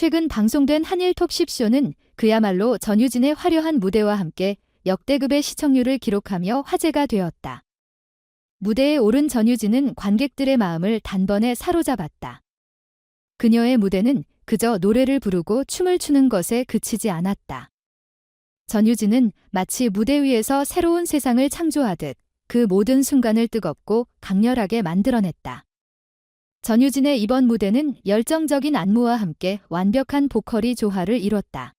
최근 방송된 한일 톱10쇼는 그야말로 전유진의 화려한 무대와 함께 역대급의 시청률을 기록하며 화제가 되었다. 무대에 오른 전유진은 관객들의 마음을 단번에 사로잡았다. 그녀의 무대는 그저 노래를 부르고 춤을 추는 것에 그치지 않았다. 전유진은 마치 무대 위에서 새로운 세상을 창조하듯 그 모든 순간을 뜨겁고 강렬하게 만들어냈다. 전유진의 이번 무대는 열정적인 안무와 함께 완벽한 보컬이 조화를 이뤘다.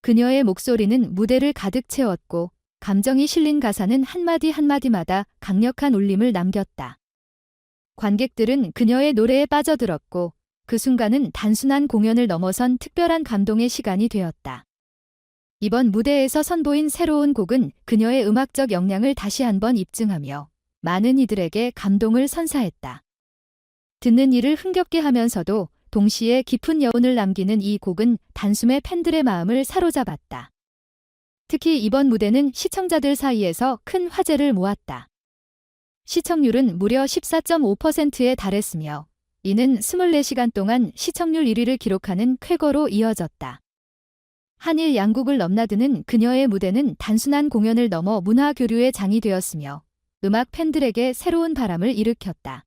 그녀의 목소리는 무대를 가득 채웠고 감정이 실린 가사는 한마디 한마디마다 강력한 울림을 남겼다. 관객들은 그녀의 노래에 빠져들었고 그 순간은 단순한 공연을 넘어선 특별한 감동의 시간이 되었다. 이번 무대에서 선보인 새로운 곡은 그녀의 음악적 역량을 다시 한번 입증하며 많은 이들에게 감동을 선사했다. 듣는 이를 흥겹게 하면서도 동시에 깊은 여운을 남기는 이 곡은 단숨에 팬들의 마음을 사로잡았다. 특히 이번 무대는 시청자들 사이에서 큰 화제를 모았다. 시청률은 무려 14.5%에 달했으며 이는 24시간 동안 시청률 1위를 기록하는 쾌거로 이어졌다. 한일 양국을 넘나드는 그녀의 무대는 단순한 공연을 넘어 문화 교류의 장이 되었으며 음악 팬들에게 새로운 바람을 일으켰다.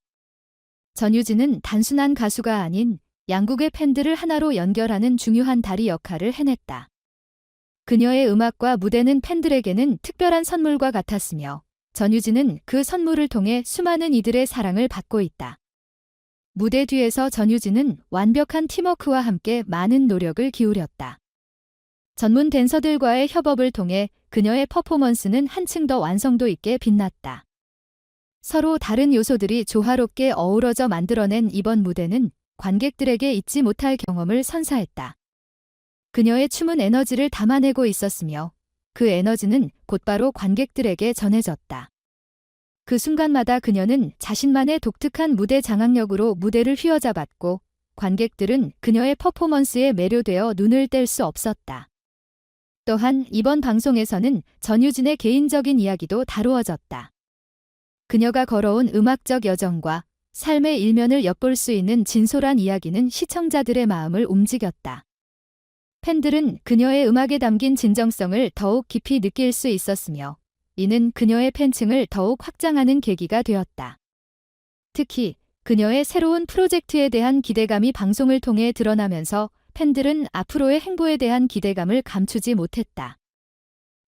전유진은 단순한 가수가 아닌 양국의 팬들을 하나로 연결하는 중요한 다리 역할을 해냈다. 그녀의 음악과 무대는 팬들에게는 특별한 선물과 같았으며 전유진은 그 선물을 통해 수많은 이들의 사랑을 받고 있다. 무대 뒤에서 전유진은 완벽한 팀워크와 함께 많은 노력을 기울였다. 전문 댄서들과의 협업을 통해 그녀의 퍼포먼스는 한층 더 완성도 있게 빛났다. 서로 다른 요소들이 조화롭게 어우러져 만들어낸 이번 무대는 관객들에게 잊지 못할 경험을 선사했다. 그녀의 춤은 에너지를 담아내고 있었으며 그 에너지는 곧바로 관객들에게 전해졌다. 그 순간마다 그녀는 자신만의 독특한 무대 장악력으로 무대를 휘어잡았고 관객들은 그녀의 퍼포먼스에 매료되어 눈을 뗄 수 없었다. 또한 이번 방송에서는 전유진의 개인적인 이야기도 다루어졌다. 그녀가 걸어온 음악적 여정과 삶의 일면을 엿볼 수 있는 진솔한 이야기는 시청자들의 마음을 움직였다. 팬들은 그녀의 음악에 담긴 진정성을 더욱 깊이 느낄 수 있었으며 이는 그녀의 팬층을 더욱 확장하는 계기가 되었다. 특히 그녀의 새로운 프로젝트에 대한 기대감이 방송을 통해 드러나면서 팬들은 앞으로의 행보에 대한 기대감을 감추지 못했다.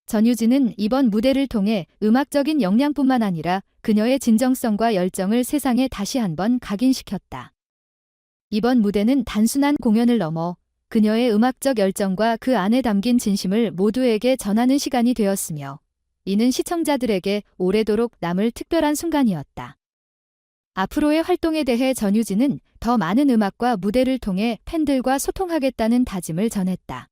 전유진은 이번 무대를 통해 음악적인 역량뿐만 아니라 그녀의 진정성과 열정을 세상에 다시 한번 각인시켰다. 이번 무대는 단순한 공연을 넘어 그녀의 음악적 열정과 그 안에 담긴 진심을 모두에게 전하는 시간이 되었으며 이는 시청자들에게 오래도록 남을 특별한 순간이었다. 앞으로의 활동에 대해 전유진은 더 많은 음악과 무대를 통해 팬들과 소통하겠다는 다짐을 전했다.